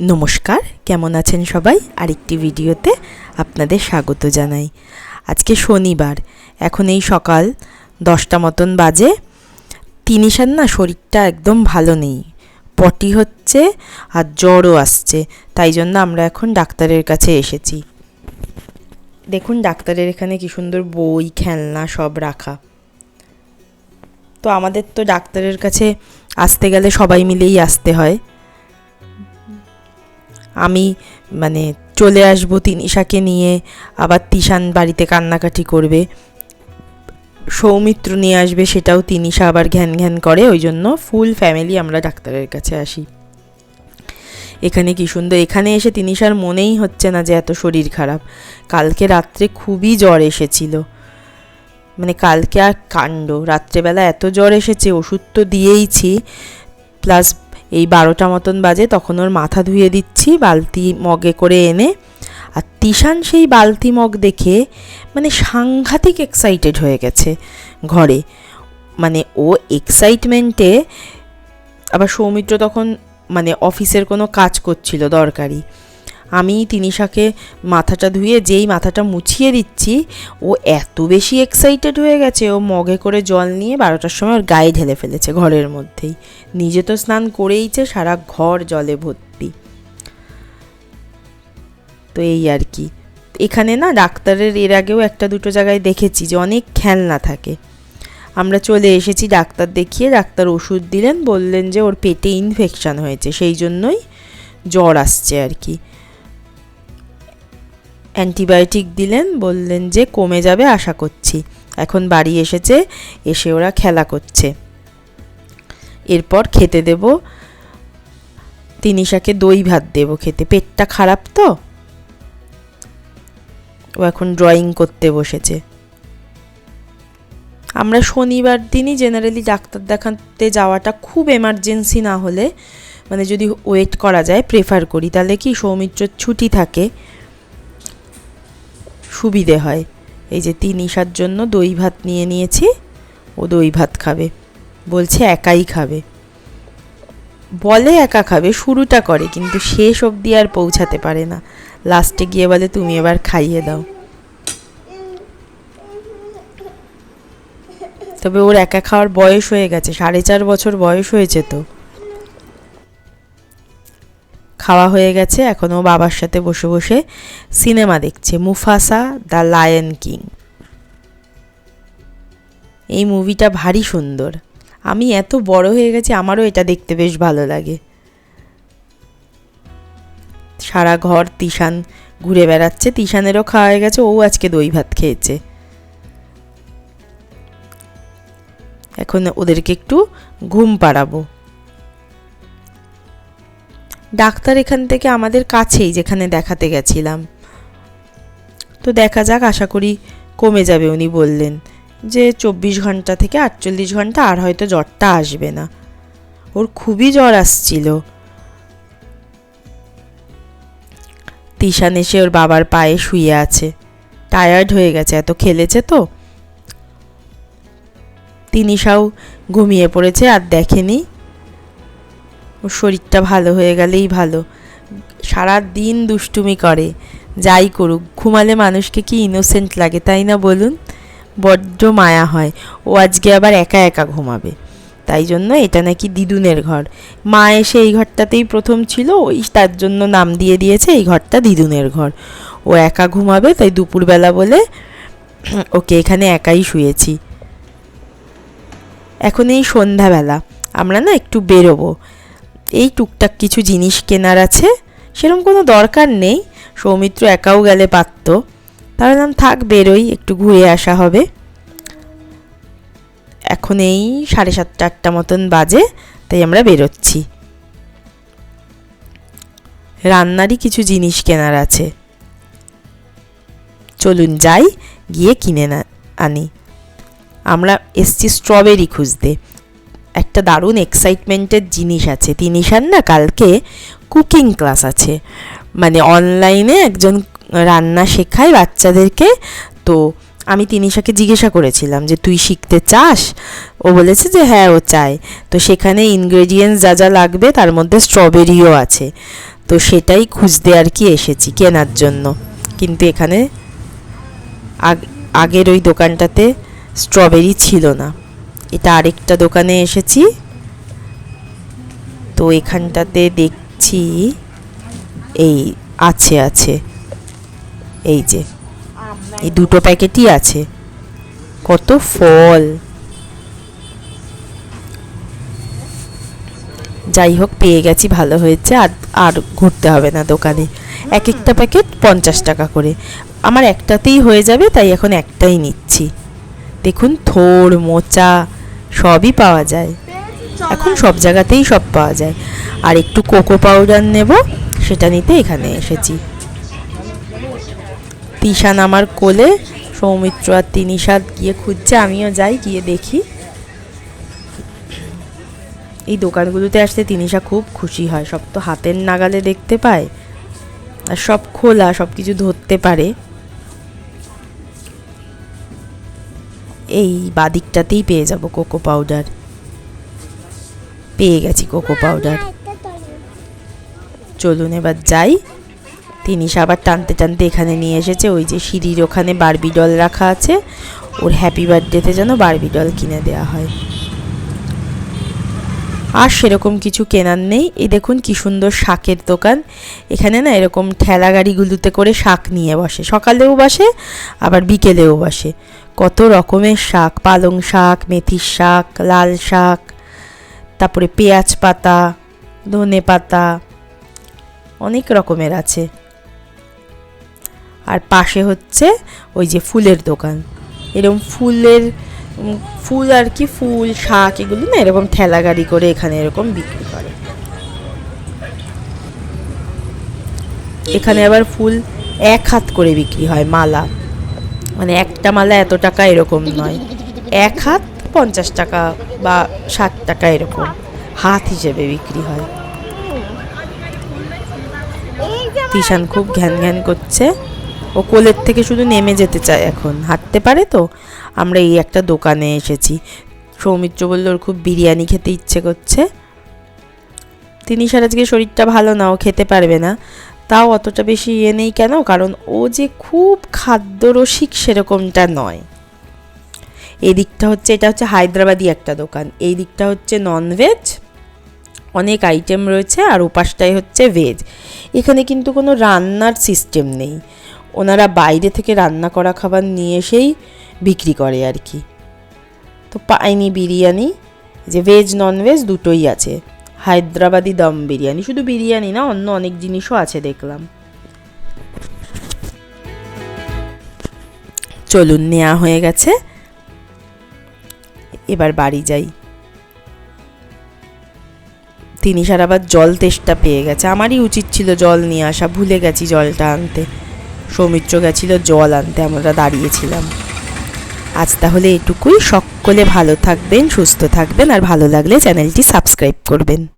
নমস্কার, কেমন আছেন সবাই? আরেকটি ভিডিওতে আপনাদের স্বাগত জানাই। আজকে শনিবার, এখন এই সকাল দশটা মতন বাজে। তিনিশার না, শরীরটা একদম ভালো নেই। পটি হচ্ছে আর জ্বরও আসছে, তাই জন্য আমরা এখন ডাক্তারের কাছে এসেছি। দেখুন ডাক্তারের এখানে কি সুন্দর বই, খেলনা সব রাখা। তো আমাদের তো ডাক্তারের কাছে আসতে গেলে সবাই মিলেই আসতে হয়। আমি মানে চলে আসব তিনিশাকে নিয়ে, আবার তিশান বাড়িতে কান্নাকাটি করবে। সৌমিত্র নিয়ে আসবে, সেটাও তিনিশা আবার ঘ্যান ঘ্যান করে, ওই জন্য ফুল ফ্যামিলি আমরা ডাক্তারের কাছে আসি। এখানে কি সুন্দর, এখানে এসে তিনিশার মনেই হচ্ছে না যে এত শরীর খারাপ। কালকে রাত্রে খুবই জ্বর এসেছিল। মানে কালকে আর কাণ্ড, রাত্রেবেলা এত জ্বর এসেছে, ওষুধ তো দিয়েইছি প্লাস এই বারোটা মতন বাজে, তখন ওর মাথা ধুয়ে দিচ্ছি, বালতি মগে করে এনে। আর তিশান সেই বালতি মগ দেখে মানে সাংঘাতিক এক্সাইটেড হয়ে গেছে ঘরে। মানে ও এক্সাইটমেন্টে আবার সৌমিত্র তখন মানে অফিসের কোনো কাজ করছিল দরকারি। আমি তিনিশাকে মাথাটা ধুয়ে যেই মাথাটা মুছিয়ে দিচ্ছি, ও এত বেশি এক্সাইটেড হয়ে গেছে। ও মগে করে জল নিয়ে বারোটার সময় ওর গায়ে ঢেলে ফেলেছে ঘরের মধ্যেই। নিজে তো স্নান করেইছে, সারা ঘর জলে ভর্তি। তো এই আর কি। এখানে না ডাক্তারের এর আগেও একটা দুটো জায়গায় দেখেছি যে অনেক খেলনা থাকে। আমরা চলে এসেছি ডাক্তার দেখিয়ে, ডাক্তার ওষুধ দিলেন, বললেন যে ওর পেটে ইনফেকশান হয়েছে, সেই জন্যই জ্বর আসছে আর কি। অ্যান্টিবায়োটিক দিলেন, বললেন যে কমে যাবে আশা করছি। এখন বাড়ি এসেছে, এসে ওরা খেলা করছে। এরপর খেতে দেব, তিনিশাকে দই ভাত দেব খেতে। পেটটা খারাপ তো? ও এখন ড্রয়িং করতে বসেছে। আমরা শনিবার দিনই জেনারেলি ডাক্তার দেখাতে যাওয়াটা খুব এমার্জেন্সি না হলে মানে যদি ওয়েট করা যায় প্রেফার করি। তাহলে কি সৌমিত্রর ছুটি থাকে। সুবিধে হয়। এই যে তিন ইশার জন্য দই ভাত নিয়ে নিয়েছি, ও দই ভাত খাবে। বলছে একাই খাবে। বলে একা খাবে, শুরুটা করে, কিন্তু শেষ অবধি আর পৌঁছাতে পারে না। লাস্টে গিয়ে বলে, তুমি এবার খাইয়ে দাও। তবে ওর একা খাওয়ার বয়স হয়ে গেছে, সাড়ে চার বছর বয়স হয়েছে তো। খাওয়া হয়ে গেছে। এখনও বাবার সাথে বসে বসে সিনেমা দেখছে। Mufasa the lion king. এই মুভিটা ভারী সুন্দর। আমি এত বড় হয়ে গেছি, আমারও এটা দেখতে বেশ ভালো লাগে। সারা ঘর তিশান ঘুরে বেড়াচ্ছে। তিশানেরও খাওয়া হয়ে গেছে, ও আজকে দই ভাত খেয়েছে। এখন ওদেরকে একটু ঘুম পাড়াবো। ডাক্তার এখান থেকে আমাদের কাছেই যেখানে দেখাতে গেছিলাম। তো দেখা যাক, আশা করি কমে যাবে, উনি বললেন যে চব্বিশ ঘণ্টা থেকে আটচল্লিশ ঘণ্টা, আর হয়তো জ্বরটা আসবে না। ওর খুবই জ্বর আসছিল। তিশান এসে ওর বাবার পায়ে শুয়ে আছে। টায়ার্ড হয়ে গেছে। এত খেলেছে তো? তিনিশাও ঘুমিয়ে পড়েছে, আর দেখেনি ওর শরীরটা ভালো হয়ে গেলেই ভালো। সারা দিন দুষ্টুমি করে, যাই করুক, ঘুমালে মানুষকে কি ইনোসেন্ট লাগে, তাই না বলুন? বড্ড মায়া হয়, ও আজকে আবার একা একা ঘুমাবে। তাই জন্য এটা নাকি দিদুনের ঘর। মা এসে এই ঘরটাতেই প্রথম ছিল, ওই তার জন্য নাম দিয়ে দিয়েছে, এই ঘরটা দিদুনের ঘর। ও একা ঘুমাবে, তাই দুপুরবেলা বলে, ওকে এখানে একাই শুয়েছি। এখন এই সন্ধ্যাবেলা, আমরা না একটু বেরোবো। এই টুকটাক কিছু জিনিস কেনার আছে, সেরকম কোনো দরকার নেই। সৌমিত্র একাও গেলে পারত। তাহলে থাক, বেরোই, একটু ঘুরে আসা হবে। এখন এই সাড়ে সাতটা, আটটা মতন বাজে, তাই আমরা বেরোচ্ছি। রান্নারই কিছু জিনিস কেনার আছে। চলুন যাই, গিয়ে কিনে না আনি। আমরা এসছি স্ট্রবেরি খুঁজতে। একটা দারুণ এক্সাইটমেন্টের জিনিস আছে। তিনিশার না কালকে কুকিং ক্লাস আছে। মানে অনলাইনে একজন রান্না শেখায় বাচ্চাদেরকে। তো আমি তিনিশাকে জিজ্ঞাসা করেছিলাম যে, তুই শিখতে চাস? ও বলেছে যে হ্যাঁ ও চায়। তো সেখানে ইনগ্রেডিয়েন্টস যা যা লাগবে তার মধ্যে স্ট্রবেরিও আছে। তো সেটাই খুঁজতে আর কি এসেছি কেনার জন্য। কিন্তু এখানে আগ- আগের ওই দোকানটাতে স্ট্রবেরি ছিল না। এটা আরেকটা দোকানে এসেছি। তো এখানটাতে দেখছি এই আছে আছে। এই যে, এই দুটো প্যাকেটই আছে। কত ফল। যাই হোক, পেয়ে গেছি, ভালো হয়েছে। আর আর ঘুরতে হবে না দোকানে। এক একটা প্যাকেট পঞ্চাশ টাকা করে। আমার একটাতেই হয়ে যাবে, তাই এখন একটাই নিচ্ছি। দেখুন, থোড় মোচা সবই পাওয়া যায়। এখন সব জায়গাতেই সব পাওয়া যায়। আর একটু কোকো পাউডার নেব, সেটা নিতে এখানে এসেছি। তিশান আমার কোলে, সৌমিত্র আর তিনিশাদ গিয়ে খুঁজছে, আমিও যাই গিয়ে দেখি। এই দোকানগুলোতে আসতে তিনিশা খুব খুশি হয়, সব তো হাতের নাগালে দেখতে পায়। আর সব খোলা সব কিছু ধরতে পারে। এই বাদিকটাতেই পেয়ে যাব কোকো পাউডার। পেয়ে গেছি কোকো পাউডার। চলুন এবার যাই। তিনি আবার টানতে টানতে এখানে নিয়ে এসেছে, ওই যে সিঁড়ির ওখানে বারবি ডল রাখা আছে। ওর হ্যাপি বার্থডেতে যেন বারবি ডল কিনে দেওয়া হয়। আর সেরকম কিছু কেনার নেই। এই দেখুন কি সুন্দর শাকের দোকান। এখানে না এরকম ঠেলা গাড়িগুলোতে করে শাক নিয়ে বসে। সকালেও বসে, আবার বিকেলেও বসে। কত রকমের শাক? পালং শাক, মেথির শাক, লাল শাক, তারপরে পেঁয়াজ পাতা, ধনে পাতা, অনেক রকমের আছে। আর পাশে হচ্ছে ওই যে ফুলের দোকান। এরকম ফুলের ফুল আর কি ফুল, শাক এগুলো না, এরকম ঠেলা গাড়ি করে এখানে এরকম বিক্রি করে। এখানে আবার ফুল এক হাত করে বিক্রি হয়, মালা। মানে একটা মালা এত টাকা এরকম নয়। এক হাত পঞ্চাশ টাকা বা ষাট টাকা এরকম হাত হিসেবে বিক্রি হয়। তিশান খুব ঘ্যান ঘ্যান করছে। ও কোলের থেকে শুধু নেমে যেতে চায় এখন। হাঁটতে পারে তো? আমরা এই একটা দোকানে এসেছি। সৌমিত্র বলল, ওর খুব বিরিয়ানি খেতে ইচ্ছে করছে। তিনি সার আজকে শরীরটা ভালো না, ও খেতে পারবে না। তাও অতটা বেশি ইয়ে নেই কেন? কারণ ও যে খুব খাদ্যরসিক সেরকমটা নয়। এই দিকটা হচ্ছে, এটা হচ্ছে হায়দ্রাবাদি একটা দোকান। এই দিকটা হচ্ছে ননভেজ অনেক আইটেম রয়েছে আর ওপাশটায় হচ্ছে ভেজ এখানে কিন্তু কোনো রান্নার সিস্টেম নেই। ওনারা বাইরে থেকে রান্না করা খাবার নিয়ে এসেই বিক্রি করে আর কি। তো পাইনি বিরিয়ানি। যে ভেজ নন ভেজ দুটোই আছে। হায়দ্রাবাদি দম বিরিয়ানি। শুধু বিরিয়ানি না, অন্য অনেক জিনিসও আছে দেখলাম। চলুন নেওয়া হয়ে গেছে। এবার বাড়ি যাই। তিনি সার আবার জল তেষ্টা পেয়ে গেছে। আমারই উচিত ছিল জল নিয়ে আসা, ভুলে গেছি জলটা আনতে। সৌমিত্র গেছিল জল আনতে, আমরা দাঁড়িয়েছিলাম। আজ তাহলে এটুকুই। সকলে ভালো থাকবেন, সুস্থ থাকবেন, আর ভালো লাগলে চ্যানেলটি সাবস্ক্রাইব করবেন।